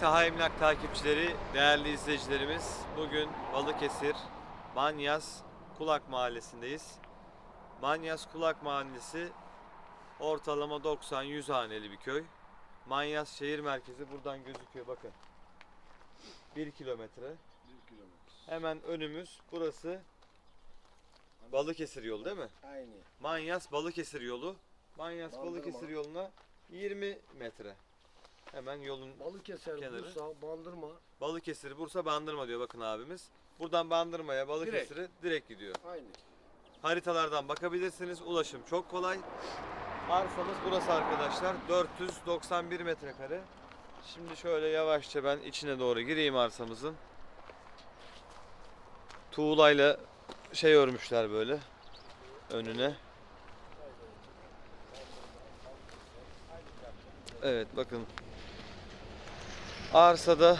Taha Emlak takipçileri, değerli izleyicilerimiz, bugün Balıkesir Manyas Kulak Mahallesi'ndeyiz. Manyas Kulak Mahallesi ortalama 90-100 haneli bir köy. Manyas şehir merkezi buradan gözüküyor bakın. 1 kilometre. Hemen önümüz burası Balıkesir yolu değil mi? Aynı. Manyas Balıkesir yolu. Manyas. Balıkesir yoluna 20 metre. Hemen yolun Balıkesir, Kenarı. Bursa, Bandırma. Balıkesir, Bursa, Bandırma diyor bakın abimiz. Buradan Bandırma'ya, Balıkesir'e direkt. gidiyor. Aynı. Haritalardan bakabilirsiniz. Ulaşım çok kolay. Arsamız burası arkadaşlar. 491 metrekare. Şimdi şöyle yavaşça ben içine doğru gireyim arsamızın. Tuğlayla şey örmüşler böyle önüne. Evet bakın. Arsada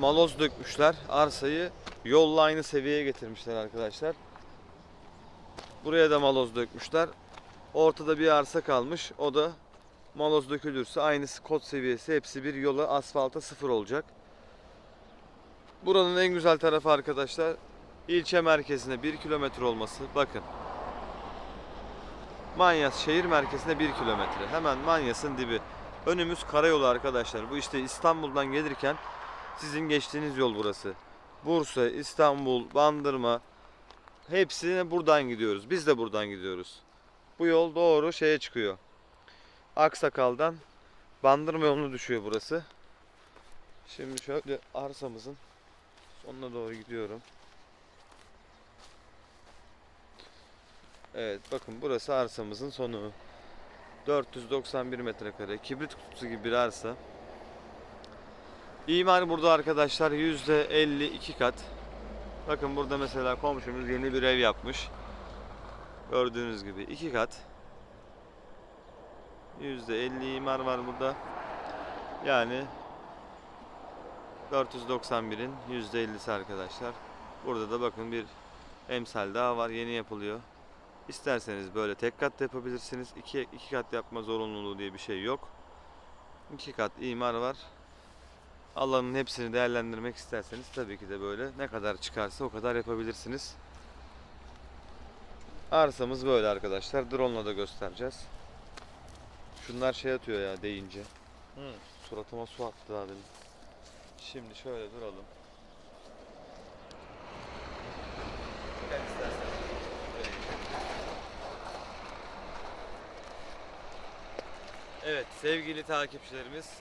maloz dökmüşler. Arsayı yolla aynı seviyeye getirmişler arkadaşlar. Buraya da maloz dökmüşler. Ortada bir arsa kalmış. O da maloz dökülürse aynı kod seviyesi hepsi bir yola asfalta sıfır olacak. Buranın en güzel tarafı arkadaşlar ilçe merkezine 1 kilometre olması. Bakın. Manyas şehir merkezine 1 kilometre. Hemen Manyas'ın dibi. Önümüz karayolu arkadaşlar. Bu işte İstanbul'dan gelirken sizin geçtiğiniz yol burası. Bursa, İstanbul, Bandırma hepsine buradan gidiyoruz. Biz de buradan gidiyoruz. Bu yol doğru şeye çıkıyor. Aksakal'dan Bandırma yoluna düşüyor burası. Şimdi şöyle arsamızın sonuna doğru gidiyorum. Evet bakın burası arsamızın sonu. 491 metrekare kibrit kutusu gibi bir arsa. İmar burada arkadaşlar %52 kat. Bakın burada mesela komşumuz yeni bir ev yapmış. Gördüğünüz gibi iki kat. %50 imar var burada. Yani 491'in %50'si arkadaşlar. Burada da bakın bir emsal daha var. Yeni yapılıyor. İsterseniz böyle tek kat yapabilirsiniz. İki, iki kat yapma zorunluluğu diye bir şey yok. İki kat imar var. Alanın hepsini değerlendirmek isterseniz tabii ki de böyle ne kadar çıkarsa o kadar yapabilirsiniz. Arsamız böyle arkadaşlar. Drone'la da göstereceğiz. Şunlar şey atıyor ya deyince. Suratıma su attı abi. Şimdi şöyle duralım. Evet sevgili takipçilerimiz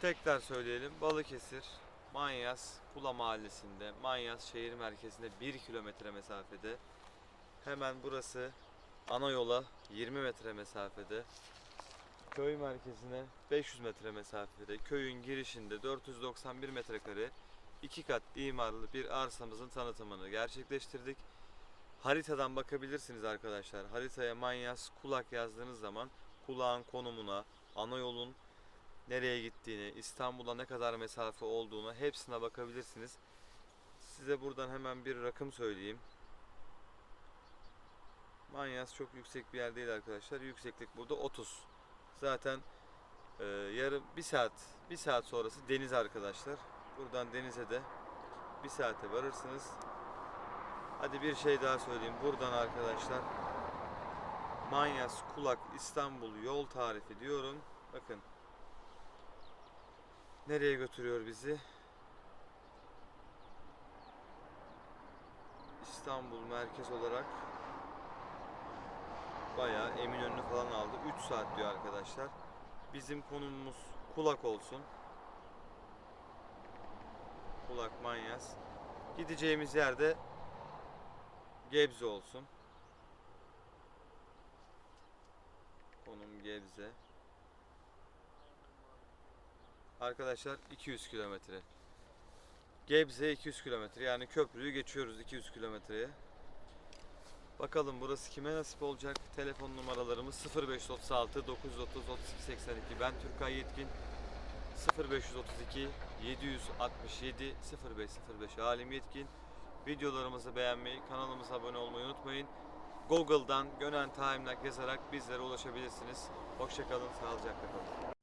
Tekrar söyleyelim. Balıkesir, Manyas, Kula Mahallesi'nde, Manyas şehir merkezinde 1 kilometre mesafede. Hemen burası ana yola 20 metre mesafede. Köy merkezine 500 metre mesafede. Köyün girişinde 491 metrekare iki kat imarlı bir arsamızın tanıtımını gerçekleştirdik. Haritadan bakabilirsiniz arkadaşlar. Haritaya Manyas Kulak yazdığınız zaman kulağın konumuna, ana yolun nereye gittiğini, İstanbul'a ne kadar mesafe olduğunu hepsine bakabilirsiniz. Size buradan hemen bir rakım söyleyeyim. Manyas çok yüksek bir yer değil arkadaşlar. Yükseklik burada 30. Zaten e, yarım bir saat bir saat sonrası deniz arkadaşlar. Buradan denize de bir saate varırsınız. Hadi bir şey daha söyleyeyim. Buradan arkadaşlar Manyas Kulak İstanbul yol tarifi diyorum. Bakın Nereye götürüyor bizi? İstanbul merkez olarak bayağı Eminönü'nü falan aldı. 3 saat diyor arkadaşlar. Bizim konumumuz Kulak olsun. Kulak Manyas. Gideceğimiz yerde Gebze olsun. Gebze. Arkadaşlar 200 kilometre. Gebze 200 kilometre. Yani köprüyü geçiyoruz 200 kilometreye. Bakalım burası kime nasip olacak? Telefon numaralarımız 0536 930 32 82. Ben Türkay Yetkin. 0532 767 0505 Halim Yetkin. Videolarımızı beğenmeyi, kanalımıza abone olmayı unutmayın. Google'dan Gönen Time'la yazarak bizlere ulaşabilirsiniz. Hoşçakalın, sağlıcakla kalın.